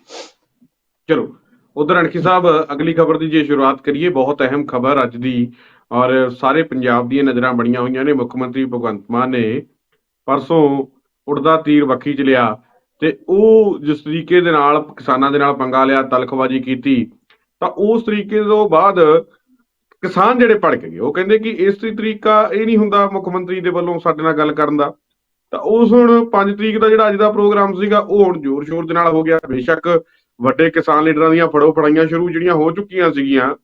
ਚਲੋ, ਉਧਰ ਅਣਖੀ ਸਾਹਿਬ, ਅਗਲੀ ਖਬਰ ਦੀ ਜੇ ਸ਼ੁਰੂਆਤ ਕਰੀਏ, ਬਹੁਤ ਅਹਿਮ ਖਬਰ ਅੱਜ ਦੀ, ਔਰ ਸਾਰੇ ਪੰਜਾਬ ਦੀਆਂ ਨਜ਼ਰਾਂ ਬਣੀਆਂ ਹੋਈਆਂ ਨੇ। ਮੁੱਖ ਮੰਤਰੀ ਭਗਵੰਤ ਮਾਨ ਨੇ ਪਰਸੋਂ ਉੜਦਾ ਤੀਰ ਵੱਖੀ ਚ ਲਿਆ ਤੇ ਉਹ ਜਿਸ ਤਰੀਕੇ ਦੇ ਨਾਲ ਕਿਸਾਨਾਂ ਦੇ ਨਾਲ ਪੰਗਾ ਲਿਆ ਤਲਖਬਾਜ਼ੀ ਕੀਤੀ, ਤਾਂ ਉਸ ਤਰੀਕੇ ਤੋਂ ਬਾਅਦ ਕਿਸਾਨ ਜਿਹੜੇ ਭੜਕ ਗਏ। ਉਹ ਕਹਿੰਦੇ ਕਿ ਇਸ ਤਰੀਕਾ ਇਹ ਨਹੀਂ ਹੁੰਦਾ ਮੁੱਖ ਮੰਤਰੀ ਦੇ ਵੱਲੋਂ ਸਾਡੇ ਨਾਲ ਗੱਲ ਕਰਨ ਦਾ। ਤਾਂ ਉਸ ਹੁਣ 5 ਤਰੀਕ ਦਾ ਜਿਹੜਾ ਅੱਜ ਦਾ ਪ੍ਰੋਗਰਾਮ ਸੀਗਾ, ਉਹ ਹੁਣ ਜ਼ੋਰ ਸ਼ੋਰ ਦੇ ਨਾਲ ਹੋ ਗਿਆ। ਬੇਸ਼ੱਕ ਵੱਡੇ ਕਿਸਾਨ ਲੀਡਰਾਂ ਦੀਆਂ ਫੜੋ ਫੜਾਈਆਂ ਸ਼ੁਰੂ ਜਿਹੜੀਆਂ ਹੋ ਚੁੱਕੀਆਂ ਸੀਗੀਆਂ,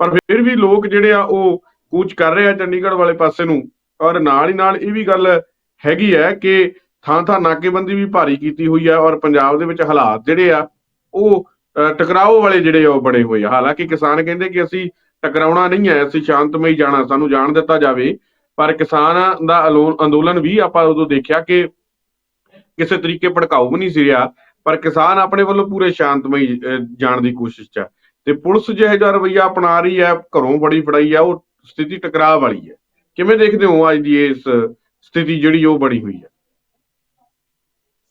ਪਰ ਫਿਰ ਵੀ ਲੋਕ ਜਿਹੜੇ ਆ ਉਹ ਕੂਚ ਕਰ ਰਹੇ ਆ ਚੰਡੀਗੜ੍ਹ ਵਾਲੇ ਪਾਸੇ ਨੂੰ। ਔਰ ਨਾਲ ਹੀ ਨਾਲ ਇਹ ਵੀ ਗੱਲ ਹੈਗੀ ਹੈ ਕਿ ਥਾਂ ਥਾਂ ਨਾਕੇਬੰਦੀ ਵੀ ਭਾਰੀ ਕੀਤੀ ਹੋਈ ਹੈ ਔਰ ਪੰਜਾਬ ਦੇ ਵਿੱਚ ਹਾਲਾਤ ਜਿਹੜੇ ਆ, ਉਹ ਟਕਰਾਓ ਵਾਲੇ ਜਿਹੜੇ ਆ ਉਹ ਬਣੇ ਹੋਏ ਆ। ਹਾਲਾਂਕਿ ਕਿਸਾਨ ਕਹਿੰਦੇ ਕਿ ਅਸੀਂ ਟਕਰਾਉਣਾ ਨਹੀਂ ਹੈ, ਅਸੀਂ ਸ਼ਾਂਤਮਈ ਜਾਣਾ, ਸਾਨੂੰ ਜਾਣ ਦਿੱਤਾ ਜਾਵੇ। ਪਰ ਕਿਸਾਨਾਂ ਦਾ ਅਲੋ- ਅੰਦੋਲਨ ਵੀ ਆਪਾਂ ਉਦੋਂ ਦੇਖਿਆ ਕਿ ਕਿਸੇ ਤਰੀਕੇ ਭੜਕਾਊ ਵੀ ਨਹੀਂ ਸੀ ਰਿਹਾ, ਪਰ ਕਿਸਾਨ ਆਪਣੇ ਵੱਲੋਂ ਪੂਰੇ ਸ਼ਾਂਤਮਈ ਜਾਣ ਦੀ ਕੋਸ਼ਿਸ਼ 'ਚ ਤੇ ਪੁਲਿਸ ਜਿਹੋ ਜਿਹਾ ਰਵੱਈਆ ਅਪਣਾ ਰਹੀ ਹੈ, ਘਰੋਂ ਬੜੀ ਫੜਾਈ ਹੈ ਉਹ ਸਥਿਤੀ ਟਕਰਾਅ ਵਾਲੀ ਹੈ। ਕਿਵੇਂ ਦੇਖਦੇ ਹੋ ਅੱਜ ਦੀ ਇਸ ਸਥਿਤੀ ਜਿਹੜੀ ਉਹ ਬਣੀ ਹੋਈ ਹੈ?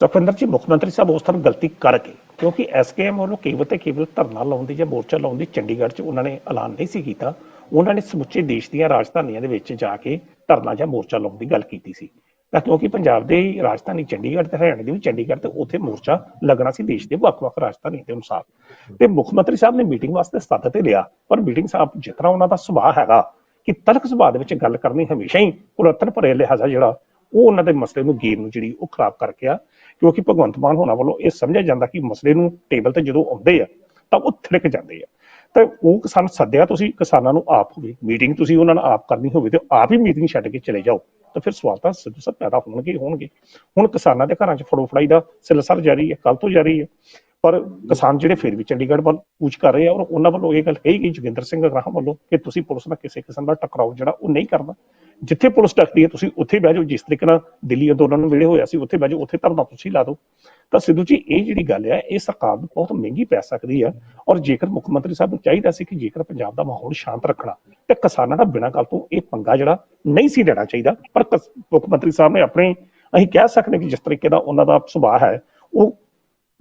ਸੁਖਵਿੰਦਰ ਜੀ, ਮੁੱਖ ਮੰਤਰੀ ਸਾਹਿਬ, ਉਸ ਤਰ੍ਹਾਂ ਗਲਤੀ ਕਰ ਗਏ ਕਿਉਂਕਿ ਐਸਕੇਐਮ ਵੱਲੋਂ ਕੇਵਲ ਤੇ ਕੇਵਲ ਧਰਨਾ ਲਾਉਣ ਦੀ ਜਾਂ ਮੋਰਚਾ ਲਾਉਣ ਦੀ ਚੰਡੀਗੜ੍ਹ 'ਚ ਉਹਨਾਂ ਨੇ ਐਲਾਨ ਨਹੀਂ ਸੀ ਕੀਤਾ। ਉਹਨਾਂ ਨੇ ਸਮੁੱਚੇ ਦੇਸ਼ ਦੀਆਂ ਰਾਜਧਾਨੀਆਂ ਦੇ ਵਿੱਚ ਜਾ ਕੇ ਧਰਨਾ ਜਾਂ ਮੋਰਚਾ ਲਾਉਣ ਦੀ ਗੱਲ ਕੀਤੀ ਸੀ। ਤਾਂ ਕਿਉਂਕਿ ਪੰਜਾਬ ਦੇ ਰਾਜਧਾਨੀ ਚੰਡੀਗੜ੍ਹ ਤੇ ਹਰਿਆਣਾ ਦੀ ਵੀ ਚੰਡੀਗੜ੍ਹ ਤੇ ਉੱਥੇ ਮੋਰਚਾ ਲੱਗਣਾ ਸੀ, ਦੇਸ਼ ਦੇ ਵੱਖ-ਵੱਖ ਰਾਜਧਾਨੀ ਦੇ ਅਨੁਸਾਰ। ਤੇ ਮੁੱਖ ਮੰਤਰੀ ਸਾਹਿਬ ਨੇ ਮੀਟਿੰਗ ਵਾਸਤੇ ਸੱਦ ਤੇ ਲਿਆ, ਪਰ ਮੀਟਿੰਗ ਸਾਹਿਬ ਜਿਸ ਤਰ੍ਹਾਂ ਉਹਨਾਂ ਦਾ ਸੁਭਾਅ ਹੈਗਾ ਕਿ ਤਲਕ ਸੁਭਾਅ ਦੇ ਵਿੱਚ ਗੱਲ ਕਰਨੀ ਹਮੇਸ਼ਾ ਹੀ ਪੁਰਾਤਨ ਭਰੇ ਲਿਹਾਜ਼ਾ ਜਿਹੜਾ, ਉਹ ਉਹਨਾਂ ਦੇ ਮਸਲੇ ਨੂੰ, ਗੇਮ ਨੂੰ ਜਿਹੜੀ, ਉਹ ਖਰਾਬ ਕਰਕੇ ਆ। ਕਿਉਂਕਿ ਭਗਵੰਤ ਮਾਨ ਹੋਣਾ ਵੱਲੋਂ ਇਹ ਸਮਝਿਆ ਜਾਂਦਾ ਕਿ ਮਸਲੇ ਨੂੰ ਟੇਬਲ ਤੇ ਜਦੋਂ ਆਉਂਦੇ ਆ, ਤਾਂ ਉਹ ਥਿੜਕ ਜਾਂਦੇ ਆ। ਤਾਂ ਉਹ ਕਿਸਾਨ ਸੱਦਿਆ ਤੁਸੀਂ, ਕਿਸਾਨਾਂ ਨੂੰ ਆਪ ਹੋਵੇ ਮੀਟਿੰਗ ਤੁਸੀਂ ਉਹਨਾਂ ਨਾਲ ਆਪ ਕਰਨੀ ਹੋਵੇ ਤੇ ਆਪ ਹੀ ਮੀਟਿੰਗ ਛੱਡ ਕੇ ਚਲੇ ਜਾਓ, ਤਾਂ ਫਿਰ ਸਵਾਲ ਤਾਂ ਸਿੱਧੂ ਸਾਹਿਬ ਪੈਦਾ ਹੋਣਗੇ ਹੋਣਗੇ। ਹੁਣ ਕਿਸਾਨਾਂ ਦੇ ਘਰਾਂ 'ਚ ਫੜੋ ਫੜਾਈ ਦਾ ਸਿਲਸਿਲਾ ਜਾਰੀ ਹੈ ਕੱਲ ਤੋਂ ਜਾਰੀ ਹੈ। ਪਰ ਕਿਸਾਨ ਜਿਹੜੇ ਫਿਰ ਵੀ ਚੰਡੀਗੜ੍ਹ ਵੱਲ ਕੂਚ ਕਰ ਰਹੇ ਆ, ਔਰ ਉਹਨਾਂ ਵੱਲੋਂ ਇਹ ਗੱਲ ਕਹੀ ਗਈ ਜੋਗਿੰਦਰ ਸਿੰਘ ਅਗਰਾਹਾਂ ਵੱਲੋਂ ਕਿ ਤੁਸੀਂ ਪੁਲਿਸ ਨਾਲ ਕਿਸੇ ਕਿਸਮ ਦਾ ਟਕਰਾਓ ਜਿਹੜਾ ਉਹ ਨਹੀਂ ਕਰਨਾ। ਜਿੱਥੇ ਪੁਲਿਸ ਟੱਕਦੀ ਹੈ, ਤੁਸੀਂ ਉੱਥੇ ਬਹਿ ਜਾਓ, ਜਿਸ ਤਰੀਕੇ ਨਾਲ ਦਿੱਲੀ ਅੰਦੋਲਨ ਵੇਲੇ ਹੋਇਆ ਸੀ, ਉੱਥੇ ਬਹਿ ਜਾਓ, ਉੱਥੇ ਧਰਨਾ ਤੁਸੀਂ ਲਾ ਦਿਓ। ਤਾਂ ਸਿੱਧੂ ਜੀ, ਇਹ ਜਿਹੜੀ ਗੱਲ ਹੈ ਇਹ ਸਰਕਾਰ ਨੂੰ ਬਹੁਤ ਮਹਿੰਗੀ ਪੈ ਸਕਦੀ ਹੈ ਔਰ ਜੇਕਰ ਮੁੱਖ ਮੰਤਰੀ ਸਾਹਿਬ ਨੂੰ ਚਾਹੀਦਾ ਸੀ ਕਿ ਜੇਕਰ ਪੰਜਾਬ ਦਾ ਮਾਹੌਲ ਸ਼ਾਂਤ ਰੱਖਣਾ, ਤੇ ਕਿਸਾਨਾਂ ਦਾ ਬਿਨਾਂ ਗੱਲ ਤੋਂ ਇਹ ਪੰਗਾ ਜਿਹੜਾ ਨਹੀਂ ਸੀ ਲੈਣਾ ਚਾਹੀਦਾ। ਪਰ ਮੁੱਖ ਮੰਤਰੀ ਸਾਹਿਬ ਨੇ ਆਪਣੇ, ਅਸੀਂ ਕਹਿ ਸਕਦੇ ਹਾਂ ਕਿ ਜਿਸ ਤਰੀਕੇ ਦਾ ਉਹਨਾਂ ਦਾ ਸੁਭਾਅ ਹੈ, ਉਹ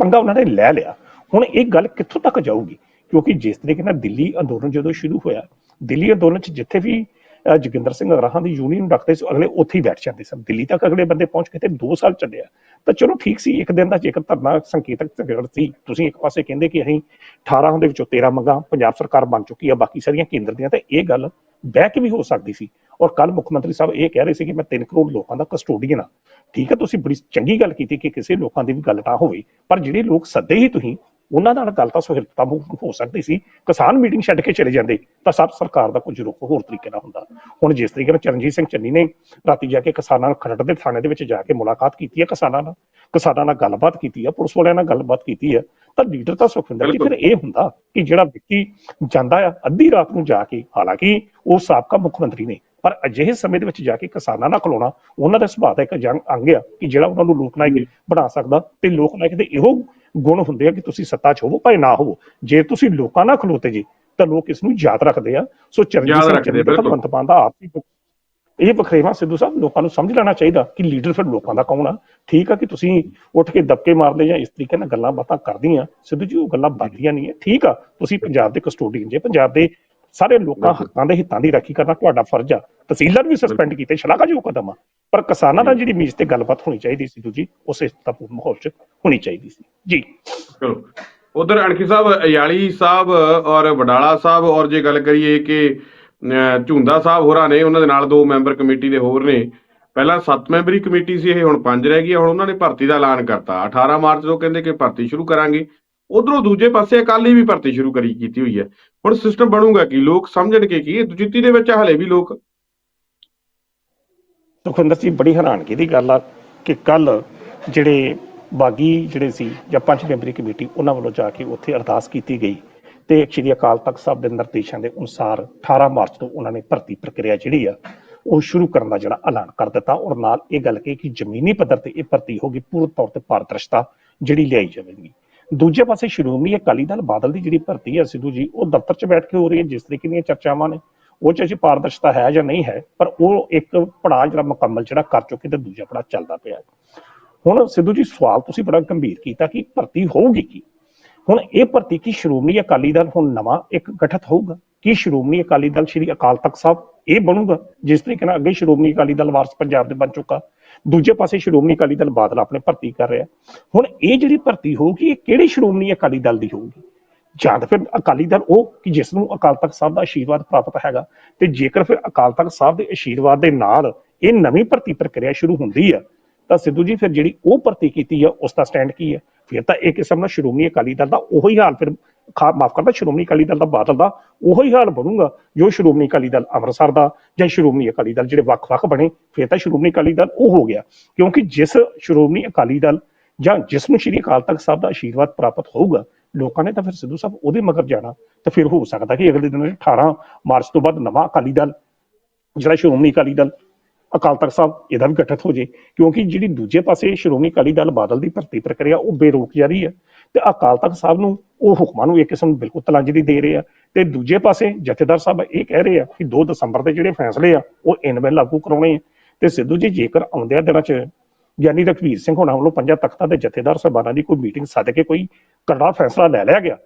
ਪੰਗਾ ਉਹਨਾਂ ਨੇ ਲੈ ਲਿਆ। ਹੁਣ ਇਹ ਗੱਲ ਕਿੱਥੋਂ ਤੱਕ ਜਾਊਗੀ? ਕਿਉਂਕਿ ਜਿਸ ਤਰੀਕੇ ਨਾਲ ਦਿੱਲੀ ਅੰਦੋਲਨ ਜਦੋਂ ਸ਼ੁਰੂ ਹੋਇਆ, ਦਿੱਲੀ ਅੰਦੋਲਨ 'ਚ ਜਿੱਥੇ ਵੀ ਜੋਗਿੰਦਰ ਸਿੰਘ ਅਗਰਾਹਾਂ ਦੀ ਯੂਨੀਅਨ ਰੱਖਦੇ ਸੀ, ਅਗਲੇ ਉੱਥੇ ਹੀ ਬੈਠ ਜਾਂਦੇ ਸਨ। ਦਿੱਲੀ ਤੱਕ ਅਗਲੇ ਬੰਦੇ ਪਹੁੰਚ ਕੇ ਤੇ 2 ਸਾਲ ਚੱਲਿਆ। ਤਾਂ ਚਲੋ ਠੀਕ ਸੀ, ਇੱਕ ਦਿਨ ਦਾ ਜੇਕਰ ਧਰਨਾ ਸੰਕੇਤਕ ਝਗੜ ਸੀ, ਤੁਸੀਂ ਇੱਕ ਪਾਸੇ ਕਹਿੰਦੇ ਕਿ ਅਸੀਂ 18 ਦੇ ਵਿੱਚੋਂ 13 ਮੰਗਾਂ ਪੰਜਾਬ ਸਰਕਾਰ ਬਣ ਚੁੱਕੀ ਆ, ਬਾਕੀ ਸਾਰੀਆਂ ਕੇਂਦਰ ਦੀਆਂ, ਤੇ ਇਹ ਗੱਲ ਬੈਕ ਵੀ ਹੋ ਸਕਦੀ ਸੀ। ਔਰ ਕੱਲ ਮੁੱਖ ਮੰਤਰੀ ਸਾਹਿਬ ਇਹ ਕਹਿ ਰਹੇ ਸੀ ਕਿ ਮੈਂ 3 ਕਰੋੜ ਲੋਕਾਂ ਦਾ ਕਸਟੋਡੀਅਨ ਆ। ਠੀਕ ਹੈ, ਤੁਸੀਂ ਬੜੀ ਚੰਗੀ ਗੱਲ ਕੀਤੀ ਕਿ ਕਿਸੇ ਲੋਕਾਂ ਦੀ ਵੀ ਗੱਲ ਨਾ ਹੋਵੇ, ਪਰ ਜਿਹੜੇ ਲੋਕ ਸੱਦੇ ਹੀ ਤੁਸੀਂ ਉਹਨਾਂ ਨਾਲ ਗੱਲ ਤਾਂ ਸੁਹਿਰਦਤਾ ਹੋ ਸਕਦੀ ਸੀ। ਕਿਸਾਨ ਮੀਟਿੰਗ ਛੱਡ ਕੇ ਚਲੇ ਜਾਂਦੇ ਤਾਂ ਸਭ ਸਰਕਾਰ ਦਾ ਕੁਝ ਰੁਖ ਹੋਰ ਤਰੀਕੇ ਨਾਲ ਹੁੰਦਾ। ਹੁਣ ਜਿਸ ਤਰੀਕੇ ਨਾਲ ਚਰਨਜੀਤ ਸਿੰਘ ਚੰਨੀ ਨੇ ਰਾਤੀ ਜਾ ਕੇ ਕਿਸਾਨਾਂ ਨਾਲ ਖਰੜ ਦੇ ਥਾਣੇ ਦੇ ਵਿੱਚ ਜਾ ਕੇ ਮੁਲਾਕਾਤ ਕੀਤੀ ਹੈ ਕਿਸਾਨਾਂ ਨਾਲ ਕਿਸਾਨਾਂ ਨਾਲ ਗੱਲਬਾਤ ਕੀਤੀ ਹੈ ਪੁਲਿਸ ਵਾਲਿਆਂ ਨਾਲ ਗੱਲਬਾਤ ਕੀਤੀ ਹੈ ਤਾਂ ਲੀਡਰ ਤਾਂ ਸੁਖਵਿੰਦਰ ਜੀ ਫਿਰ ਇਹ ਹੁੰਦਾ ਕਿ ਜਿਹੜਾ ਵਿਅਕਤੀ ਜਾਂਦਾ ਆ ਅੱਧੀ ਰਾਤ ਨੂੰ ਜਾ ਕੇ ਹਾਲਾਂਕਿ ਉਹ ਸਾਬਕਾ ਮੁੱਖ ਮੰਤਰੀ ਨੇ ਪਰ ਅਜਿਹੇ ਸਮੇਂ ਦੇ ਵਿੱਚ ਜਾ ਕੇ ਕਿਸਾਨਾਂ ਨਾਲ ਖਲੋਣਾ ਉਹਨਾਂ ਦਾ ਸੁਭਾਅ ਦਾ ਇੱਕ ਜੰਗ ਅੰਗ ਆ ਕਿ ਜਿਹੜਾ ਉਹਨਾਂ ਨੂੰ ਲੋਕ ਨਾਇਕ ਬਣਾ ਸਕਦਾ ਤੇ ਲੋਕ ਨਾਇਕ ਦੇ ਇਹੋ ਗੁਣ ਹੁੰਦੇ ਆ ਕਿ ਤੁਸੀਂ ਸੱਤਾ 'ਚ ਹੋਵੋ ਭਾਵੇਂ ਨਾ ਹੋਵੋ। ਜੇ ਤੁਸੀਂ ਲੋਕਾਂ ਨਾਲ ਖਲੋਤੇ ਜੀ ਤਾਂ ਲੋਕ ਇਸ ਨੂੰ ਯਾਦ ਰੱਖਦੇ ਆ। ਸੋ ਚਰਨਜੀਤ ਸਿੰਘ ਚੰਨੀ ਬਿਲਕੁਲ। ਭਗਵੰਤ ਮਾਨ ਦਾ ਆਪ ਹੀ ਇਹ ਵਖਰੇਵਾ ਸਿੱਧੂ ਸਾਹਿਬ ਲੋਕਾਂ ਨੂੰ ਸਮਝ ਲੈਣਾ ਚਾਹੀਦਾ ਕਿ ਲੀਡਰ ਫਿਰ ਲੋਕਾਂ ਦਾ ਕੌਣ ਆ। ਠੀਕ ਆ ਕਿ ਤੁਸੀਂ ਉੱਠ ਕੇ ਦਬਕੇ ਮਾਰਦੇ ਜਾਂ ਇਸ ਤਰੀਕੇ ਨਾਲ ਗੱਲਾਂ ਬਾਤਾਂ ਕਰਦੀਆਂ ਸਿੱਧੂ ਜੀ ਉਹ ਗੱਲਾਂ ਬਣਦੀਆਂ ਨਹੀਂ ਹੈ ਠੀਕ ਆ ਤੁਸੀਂ ਪੰਜਾਬ ਦੇ ਕਸਟੋਡੀਅਨ ਜੇ ਪੰਜਾਬ ਦੇ ਸਾਰੇ ਲੋਕਾਂ ਹੱਕਾਂ ਦੇ ਹਿੱਤਾਂ ਦੀ ਰਾਖੀ ਕਰਨਾ ਤੁਹਾਡਾ ਫਰਜ਼ ਆ। ਤਹਿਸੀਲਦਾਰ ਵੀ ਸਸਪੈਂਡ ਕੀਤੇ ਸ਼ਲਾਘਾਯੋਗ ਕਦਮ ਆ। ਪਰ ਕਿਸਾਨਾਂ ਨਾਲ ਜਿਹੜੀ ਮੀਜ਼ ਤੇ ਗੱਲਬਾਤ ਹੋਣੀ ਚਾਹੀਦੀ ਸੀ ਸਿੱਧੂ ਜੀ ਉਸੇ ਸਤਪੂਰਨ ਮਾਹੌਲ 'ਚ ਹੋਣੀ ਚਾਹੀਦੀ ਸੀ। ਜੀ। ਚਲੋ। ਉਧਰ ਅਣਖੀ ਸਾਹਿਬ ਅਯਾਲੀ ਸਾਹਿਬ ਔਰ ਵਡਾਲਾ ਸਾਹਿਬ ਔਰ ਜੇ ਗੱਲ ਕਰੀਏ ਕਿ ਝੁੰਦਾ ਸਾਹਿਬ ਹੋਰਾਂ ਨੇ ਉਹਨਾਂ ਦੇ ਨਾਲ ਦੋ ਮੈਂਬਰ ਕਮੇਟੀ ਦੇ ਹੋਰ ਨੇ। ਪਹਿਲਾਂ 7 ਮੈਂਬਰੀ ਕਮੇਟੀ ਸੀ ਇਹ ਹੁਣ 5 ਰਹਿ ਗਈ। ਹੁਣ ਉਹਨਾਂ ਨੇ ਭਰਤੀ ਦਾ ਐਲਾਨ ਕਰਤਾ। 18 ਮਾਰਚ ਤੋਂ ਕਹਿੰਦੇ ਕਿ ਭਰਤੀ ਸ਼ੁਰੂ ਕਰਾਂਗੇ। ਉਧਰੋਂ ਦੂਜੇ ਪਾਸੇ ਅਕਾਲੀ ਵੀ ਭਰਤੀ ਸ਼ੁਰੂ ਕਰੀ ਕੀਤੀ ਹੋਈ ਹੈ। ਹੁਣ ਸਿਸਟਮ ਬਣੂਗਾ ਕਿ? ਲੋਕ ਸਮਝਣਗੇ ਕਿ? ਇਹ ਦੁਜਿੱਤੀ ਦੇ ਵਿੱਚ ਹਲੇ ਵੀ ਲੋਕ। ਸੁਖਵਿੰਦਰ ਜੀ, ਬੜੀ ਹੈਰਾਨਗੀ ਦੀ ਗੱਲ ਆ ਕਿ ਕੱਲ ਜਿਹੜੇ ਬਾਗੀ ਜਿਹੜੇ ਸੀ ਜਾਂ ਪੰਜ ਮੈਂਬਰੀ ਕਮੇਟੀ, ਉਹਨਾਂ ਵੱਲੋਂ ਜਾ ਕੇ ਉੱਥੇ ਅਰਦਾਸ ਕੀਤੀ ਗਈ ਤੇ ਸ਼੍ਰੀ ਅਕਾਲ ਤਖਤ ਸਾਹਿਬ ਦੇ ਨਿਰਦੇਸ਼ਾਂ ਦੇ ਅਨੁਸਾਰ 18 ਮਾਰਚ ਤੋਂ ਉਹਨਾਂ ਨੇ ਭਰਤੀ ਪ੍ਰਕਿਰਿਆ ਜਿਹੜੀ ਆ, ਉਹ ਸ਼ੁਰੂ ਕਰਨ ਦਾ ਜਿਹੜਾ ਐਲਾਨ ਕਰ ਦਿੱਤਾ ਔਰ ਨਾਲ ਇਹ ਗੱਲ ਕਹੀ ਕਿ ਜ਼ਮੀਨੀ ਪੱਧਰ ਤੇ ਇਹ ਭਰਤੀ ਹੋਗੀ ਪੂਰਨ ਤੌਰ ਤੇ ਪਾਰਦਰਸ਼ਤਾ ਜਿਹੜੀ ਲਿਆਈ ਜਾਵੇਗੀ। ਦੂਜੇ ਪਾਸੇ ਸ਼੍ਰੋਮਣੀ ਅਕਾਲੀ ਦਲ ਬਾਦਲ ਦੀ ਜਿਹੜੀ ਭਰਤੀ ਹੈ ਸਿੱਧੂ ਜੀ, ਉਹ ਦਫ਼ਤਰ 'ਚ ਬੈਠ ਕੇ ਹੋ ਰਹੀ ਹੈ, ਜਿਸ ਤਰੀਕੇ ਦੀਆਂ ਚਰਚਾਵਾਂ ਨੇ ਉਹ 'ਚ ਅਜੇ ਪਾਰਦਰਸ਼ਤਾ ਹੈ ਜਾਂ ਨਹੀਂ ਹੈ, ਪਰ ਉਹ ਇੱਕ ਪੜਾਅ ਜਿਹੜਾ ਮੁਕੰਮਲ ਜਿਹੜਾ ਕਰ ਚੁੱਕੇ ਤੇ ਦੂਜਾ ਪੜਾਅ ਚੱਲਦਾ ਪਿਆ ਹੁਣ ਸਿੱਧੂ ਜੀ ਸਵਾਲ ਤੁਸੀਂ ਬੜਾ ਗੰਭੀਰ ਕੀਤਾ ਕਿ ਭਰਤੀ ਹੋਊਗੀ ਕੀ? ਹੁਣ ਇਹ ਭਰਤੀ ਕੀ ਸ਼੍ਰੋਮਣੀ ਅਕਾਲੀ ਦਲ ਹੁਣ ਨਵਾਂ ਇੱਕ ਗਠਿਤ ਹੋਊਗਾ? ਕੀ ਸ਼੍ਰੋਮਣੀ ਅਕਾਲੀ ਦਲ ਸ਼੍ਰੀ ਅਕਾਲ ਤਖਤ ਸਾਹਿਬ ਇਹ ਬਣੂਗਾ? ਜਿਸ ਤਰੀਕੇ ਨਾਲ ਅੱਗੇ ਸ਼੍ਰੋਮਣੀ ਅਕਾਲੀ ਦਲ ਵਾਰਸ ਪੰਜਾਬ ਦੇ ਬਣ ਚੁੱਕਾ। ਦੂਜੇ ਪਾਸੇ ਸ਼੍ਰੋਮਣੀ ਅਕਾਲੀ ਦਲ ਬਾਦਲ ਆਪਣੇ ਭਰਤੀ ਕਰ ਰਿਹਾ ਹੁਣ ਇਹ ਜਿਹੜੀ ਭਰਤੀ ਹੋਊਗੀ, ਇਹ ਕਿਹੜੀ ਸ਼੍ਰੋਮਣੀ ਅਕਾਲੀ ਦਲ ਦੀ ਹੋਊਗੀ? ਜਾਂ ਤਾਂ ਫਿਰ ਅਕਾਲੀ ਦਲ, ਉਹ ਕਿ ਜਿਸ ਨੂੰ ਅਕਾਲ ਤਖਤ ਸਾਹਿਬ ਦਾ ਆਸ਼ੀਰਵਾਦ ਪ੍ਰਾਪਤ ਹੈਗਾ, ਤੇ ਜੇਕਰ ਫਿਰ ਅਕਾਲ ਤਖਤ ਸਾਹਿਬ ਦੇ ਆਸ਼ੀਰਵਾਦ ਦੇ ਨਾਲ ਇਹ ਨਵੀਂ ਭਰਤੀ ਪ੍ਰਕਿਰਿਆ ਸ਼ੁਰੂ ਹੁੰਦੀ ਆ, ਤਾਂ ਸਿੱਧੂ ਜੀ ਫਿਰ ਜਿਹੜੀ ਉਹ ਭਰਤੀ ਕੀਤੀ ਆ, ਉਸ ਦਾ ਸਟੈਂਡ ਕੀ ਹੈ ਫਿਰ ਤਾਂ ਇਹ ਕਿਸਮ ਨਾਲ ਸ਼੍ਰੋਮਣੀ ਅਕਾਲੀ ਦਲ ਦਾ ਉਹੀ ਹਾਲ, ਫਿਰ ਮਾਫ ਕਰਦਾ ਸ਼੍ਰੋਮਣੀ ਅਕਾਲੀ ਦਲ ਦਾ ਬਾਦਲ ਦਾ ਉਹੀ ਹਾਲ ਬਣੂਗਾ, ਜੋ ਸ਼੍ਰੋਮਣੀ ਅਕਾਲੀ ਦਲ ਅੰਮ੍ਰਿਤਸਰ ਦਾ ਜਾਂ ਸ਼੍ਰੋਮਣੀ ਅਕਾਲੀ ਦਲ ਜਿਹੜੇ ਵੱਖ-ਵੱਖ ਬਣੇ, ਫਿਰ ਤਾਂ ਸ਼੍ਰੋਮਣੀ ਅਕਾਲੀ ਦਲ ਉਹ ਹੋ ਗਿਆ। ਕਿਉਂਕਿ ਜਿਸ ਸ਼੍ਰੋਮਣੀ ਅਕਾਲੀ ਦਲ ਜਾਂ ਜਿਸ ਨੂੰ ਸ਼੍ਰੀ ਅਕਾਲ ਤਖਤ ਸਾਹਿਬ ਦਾ ਆਸ਼ੀਰਵਾਦ ਪ੍ਰਾਪਤ ਹੋਊਗਾ ਲੋਕਾਂ ਨੇ ਤਾਂ ਫਿਰ ਸਿੱਧੂ ਸਾਹਿਬ ਉਹਦੇ ਮਗਰ ਜਾਣਾ ਤਾਂ ਫਿਰ ਹੋ ਸਕਦਾ ਕਿ ਅਗਲੇ ਦਿਨ 18 ਮਾਰਚ ਤੋਂ ਬਾਅਦ ਨਵਾਂ ਅਕਾਲੀ ਦਲ, ਜਿਹੜਾ ਸ਼੍ਰੋਮਣੀ ਅਕਾਲੀ ਦਲ, ਅਕਾਲ ਤਖਤ ਸਾਹਿਬ, ਇਹਦਾ ਵੀ ਗਠਿਤ ਹੋ ਜੇ। ਕਿਉਂਕਿ ਜਿਹੜੀ ਦੂਜੇ ਪਾਸੇ ਸ਼੍ਰੋਮਣੀ ਅਕਾਲੀ ਦਲ ਬਾਦਲ ਦੀ ਭਰਤੀ ਪ੍ਰਕਿਰਿਆ, ਉਹ ਬੇਰੋਕ ਜਾਰੀ ਹੈ ਤੇ ਅਕਾਲ ਤਖਤ ਸਾਹਿਬ ਨੂੰ ਉਹ ਹੁਕਮਾਂ ਨੂੰ ਇੱਕ ਕਿਸਮ ਬਿਲਕੁਲ ਤਲਾਂਜਲੀ ਦੇ ਰਹੇ ਆ। ਤੇ ਦੂਜੇ ਪਾਸੇ ਜਥੇਦਾਰ ਸਾਹਿਬ ਇਹ ਕਹਿ ਰਹੇ ਆ ਕਿ 2 ਦਸੰਬਰ ਦੇ ਜਿਹੜੇ ਫੈਸਲੇ ਆ, ਉਹ ਇਨ ਵੇ ਲਾਗੂ ਕਰਾਉਣੇ ਆ। ਤੇ ਸਿੱਧੂ ਜੀ, ਜੇਕਰ ਆਉਂਦਿਆਂ ਦਿਨਾਂ 'ਚ ਗਿਆਨੀ ਰਘਵੀਰ ਸਿੰਘ ਹੋਣਾ ਵੱਲੋਂ ਪੰਜਾਂ ਤਖਤਾਂ ਦੇ ਜਥੇਦਾਰ ਸਾਹਿਬਾਨਾਂ ਦੀ ਕੋਈ ਮੀਟਿੰਗ ਸੱਦ ਕੇ ਕੋਈ ਕਰੜਾ ਫੈਸਲਾ ਲੈ ਲਿਆ ਗਿਆ,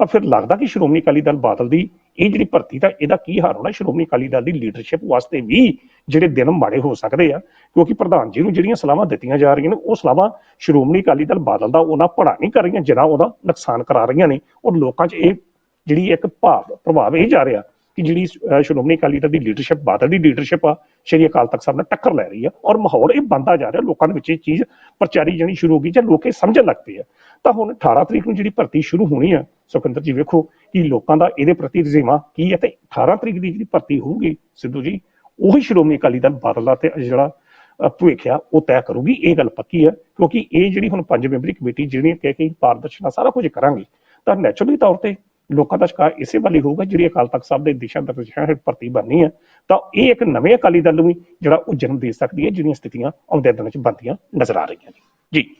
ਤਾਂ ਫਿਰ ਲੱਗਦਾ ਕਿ ਸ਼੍ਰੋਮਣੀ ਅਕਾਲੀ ਦਲ ਬਾਦਲ ਦੀ ਇਹ ਜਿਹੜੀ ਭਰਤੀ, ਤਾਂ ਇਹਦਾ ਕੀ ਹਾਲ ਹੋਣਾ? ਸ਼੍ਰੋਮਣੀ ਅਕਾਲੀ ਦਲ ਦੀ ਲੀਡਰਸ਼ਿਪ ਵਾਸਤੇ ਵੀ ਜਿਹੜੇ ਦਿਨ ਮਾੜੇ ਹੋ ਸਕਦੇ ਆ, ਕਿਉਂਕਿ ਪ੍ਰਧਾਨ ਜੀ ਨੂੰ ਜਿਹੜੀਆਂ ਸਲਾਹਾਂ ਦਿੱਤੀਆਂ ਜਾ ਰਹੀਆਂ ਨੇ, ਉਹ ਸਲਾਹਾਂ ਸ਼੍ਰੋਮਣੀ ਅਕਾਲੀ ਦਲ ਬਾਦਲ ਦਾ ਉਹਨਾਂ ਭੜਾ ਨਹੀਂ ਕਰ ਰਹੀਆਂ ਜਿਹੜਾ ਉਹਦਾ ਨੁਕਸਾਨ ਕਰਾ ਰਹੀਆਂ ਨੇ। ਔਰ ਲੋਕਾਂ 'ਚ ਇਹ ਜਿਹੜੀ ਇੱਕ ਭਾਵ ਪ੍ਰਭਾਵ ਇਹ ਜਾ ਰਿਹਾ ਕਿ ਜਿਹੜੀ ਸ਼੍ਰੋਮਣੀ ਅਕਾਲੀ ਦਲ ਦੀ ਲੀਡਰਸ਼ਿਪ ਬਾਦਲ ਦੀ ਲੀਡਰਸ਼ਿਪ ਆ ਸ਼੍ਰੀ ਅਕਾਲ ਤਖਤ ਸਾਹਿਬ ਨਾਲ ਟੱਕਰ ਲੈ ਰਹੀ ਆ ਔਰ ਮਾਹੌਲ ਇਹ ਬੰਦਾ ਜਾ ਰਿਹਾ ਲੋਕਾਂ ਦੇ ਵਿੱਚ ਇਹ ਚੀਜ਼ ਪ੍ਰਚਾਰੀ ਜਾਣੀ ਸ਼ੁਰੂ ਹੋ ਗਈ ਜਾਂ ਲੋਕ ਇਹ ਸਮਝਣ ਲੱਗ ਪਏ ਆ। ਤਾਂ ਹੁਣ 18 ਤਰੀਕ ਨੂੰ ਜਿਹੜੀ ਭਰਤੀ ਸ਼ੁਰੂ ਹੋਣੀ ਆ ਸੁਖਿੰਦਰ ਜੀ ਵੇਖੋ ਕਿ ਲੋਕਾਂ ਦਾ ਇਹਦੇ ਪ੍ਰਤੀ ਰੁਝੇਵਾਂ ਕੀ ਹੈ ਤੇ 18 ਤਰੀਕ ਦੀ ਜਿਹੜੀ ਭਰਤੀ ਹੋਊਗੀ ਸਿੱਧੂ ਜੀ ਉਹੀ ਸ਼੍ਰੋਮਣੀ ਅਕਾਲੀ ਦਲ ਬਾਦਲ ਦਾ ਤੇ ਜਿਹੜਾ ਅਹ, ਭਵਿੱਖ ਆ ਉਹ ਤੈਅ ਕਰੂਗੀ ਇਹ ਗੱਲ ਪੱਕੀ ਹੈ ਕਿਉਂਕਿ ਇਹ ਜਿਹੜੀ ਹੁਣ ਪੰਜ ਮੈਂਬਰੀ ਕਮੇਟੀ ਜਿਹੜੀ ਕਹਿ ਕੇ ਪਾਰਦਰਸ਼ਨਾ ਸਾਰਾ ਕੁਝ ਕਰਾਂਗੇ ਤਾਂ ਨੈਚੁਰਲੀ ਤੌਰ ਤੇ ਲੋਕਾਂ ਦਾ ਸ਼ਿਕਾਰ ਇਸੇ ਵੱਲ ਹੋਊਗਾ ਜਿਹੜੀ ਅਕਾਲ ਤਖਤ ਸਾਹਿਬ ਦੇ ਦਿਸ਼ਾ ਨਿਰਦੇਸ਼ਾਂ ਹੇਠ ਭਰਤੀ ਬਣਨੀ ਹੈ, ਤਾਂ ਇਹ ਇੱਕ ਨਵੇਂ ਅਕਾਲੀ ਦਲ ਨੂੰ ਵੀ ਜਿਹੜਾ ਉਹ ਜਨਮ ਦੇ ਸਕਦੀ ਹੈ, ਜਿਹੜੀਆਂ ਸਥਿਤੀਆਂ ਆਉਂਦੇ ਦਿਨਾਂ 'ਚ ਬਣਦੀਆਂ ਨਜ਼ਰ ਆ ਰਹੀਆਂ ਨੇ। ਜੀ।